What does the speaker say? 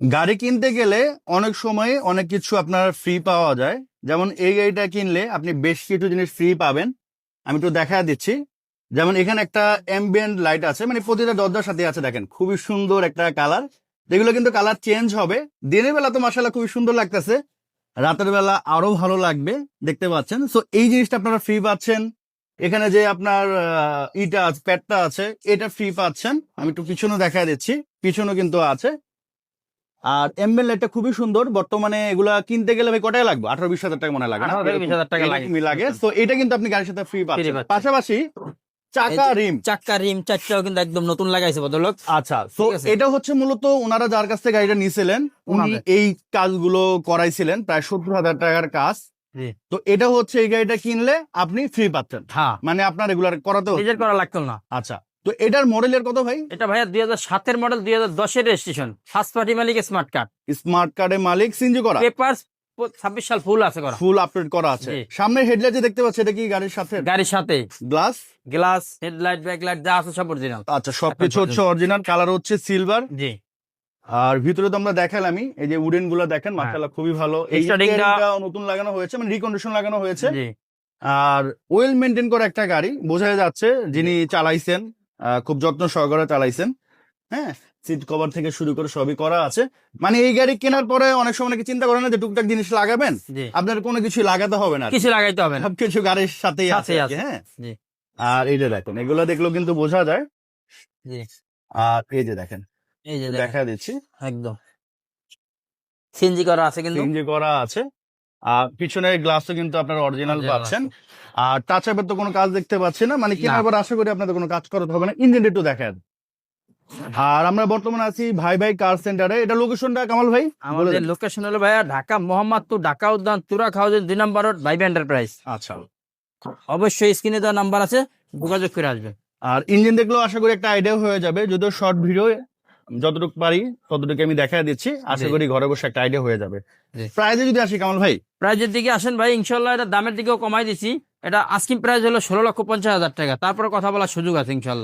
গাড়ি কিনতে গেলে অনেক সময় অনেক কিছু আপনার ফ্রি পাওয়া যায়। যেমন এই গাড়িটা কিনলে আপনি বেশ কিছু জিনিস ফ্রি পাবেন। আমি একটু দেখা দিচ্ছি। যেমন এখানে একটা অ্যাম্বিয়েন্ট লাইট আছে মানে প্রতিটা দরজার সাথে আছে দেখেন, খুবই সুন্দর একটা কালার যেগুলো কিন্তু কালার চেঞ্জ হবে। দিনের বেলা তো মাসাল্লাহ খুবই সুন্দর লাগতেছে। রাতের বেলা আরও ভালো লাগবে, দেখতে পাচ্ছেন। সো এই জিনিসটা আপনারা ফ্রি পাচ্ছেন। এখানে যে আপনার ইটা আছে প্যাডটা আছে, এটা ফ্রি পাচ্ছেন। আমি একটু পিছনে দেখা দিচ্ছি। পিছনে কিন্তু আছে। আর এমবেল লাইটটা খুবই সুন্দর। বর্তমানে এগুলা কিনতে গেলে ভাই কটায় লাগবে? আঠারো বিশ হাজার টাকা মনে লাগে না? 18 থেকে 20,000 টাকা লাগে। তো এটা কিন্তু আপনি গাড়ির সাথে ফ্রি পাচ্ছেন। পাশাপাশি চাকা রিম। চাক্কা রিম চারটাও কিন্তু একদম নতুন লাগাইছে ভদ্রলোক। আচ্ছা। তো এটা হচ্ছে মূলত ওনারা যার কাছ থেকে গাড়িটা নিয়েছিলেন উনি এই কাজগুলো করাইছিলেন প্রায় সত্তর হাজার টাকার কাজ। তো এটা হচ্ছে এই গাড়িটা কিনলে আপনি ফ্রি পাচ্ছেন। হ্যাঁ। মানে আপনার রেগুলার করাতে করা লাগতো না। আচ্ছা। তো এটার মডেলের কত ভাই? এটা ভাইয়া দুই হাজার সাতের মডেল দুই হাজার দশের রেজিস্ট্রেশন ফার্স্ট পার্টি মালিক স্মার্ট কার্ড স্মার্ট কার্ডের মালিক সিনজি করা। পেপার ছাব্বিশ সাল ফুল আছে করা। ফুল আপডেট করা আছে। সামনে হেডলাইট দেখতে পাচ্ছি এটা কি গাড়ির সাথে? গাড়ির সাথে। গ্লাস গ্লাস হেডলাইট ব্যাকলাইট যা আছে সব অরিজিনাল আচ্ছা সবকিছু হচ্ছে অরিজিনাল কালার হচ্ছে সিলভার জি। আর ভিতরে তো আমরা দেখালামই এই যে উডেনগুলো দেখেন হ্যাঁ। মাশাআল্লাহ খুবই ভালো। এই নতুন লাগানো হয়েছে মানে রিকন্ডিশন লাগানো হয়েছে। জি। আর ওয়েল মেনটেন করা একটা গাড়ি বোঝা যাচ্ছে যিনি চালাইছেন। খুব যত্ন সহকারে চালাইছেন। হ্যাঁ সিট কভার থেকে শুরু করে সবই করা আছে। মানে এই গাড়ি কেনার পরে অনেক সময় অনেকে চিন্তা করেন না যে টুকটাক জিনিস লাগাবেন? আপনার কোনো কিছু লাগাতে হবে না কিছু লাগাইতে হবে না। সবকিছু গাড়ির সাথেই আছে। হ্যাঁ। আর এই যে দেখেন এগুলো দেখলেও কিন্তু বোঝা যায়। আর এই যে দেখেন এই যে দেখা দিচ্ছি। একদম। সিএনজি করা আছে কিন্তু। সিএনজি করা আছে। আর পিছনের গ্লাসও কিন্তু আপনারা অরিজিনাল পাচ্ছেন। আর আপের তো কোনো কাজ দেখতে পাচ্ছি না। মানে কেনার পর আশা করি আপনাদের কোনো কাজ করতে হবে না। ইঞ্জিনটা একটু দেখেন। আর আমরা বর্তমানে আছি ভাই ভাই কার সেন্টারে এটা লোকেশনটা কামাল ভাই? আমাদের। লোকেশন হলো ভাইয়া ঢাকা মোহাম্মদপুর ঢাকা উদ্যান তুরাক হাউসের দুই নম্বর রোড ভাইব এন্টারপ্রাইজ আচ্ছা। অবশ্যই স্ক্রিনে দেওয়া নাম্বার আছে। যোগাযোগ করে আসবে আর ইঞ্জিন দেখলেও আশা করি একটা আইডিয়া হয়ে যাবে। যদিও শর্ট ভিডিও যতটুকু পারি ততটুকু আমি দেখা দিচ্ছি। আশা করি ঘরে বসে একটা আইডিয়া হয়ে যাবে। প্রাইজে যদি আসি কামাল ভাই? প্রাইজের দিকে আসেন ভাই ইনশাল্লাহ এটা দামের দিকেও কমাই দিছি। এটা আস্কিং প্রাইস হলো ষোলো লক্ষ পঞ্চাশ হাজার টাকা। তারপরে কথা বলার সুযোগ আছে ইনশাল্লাহ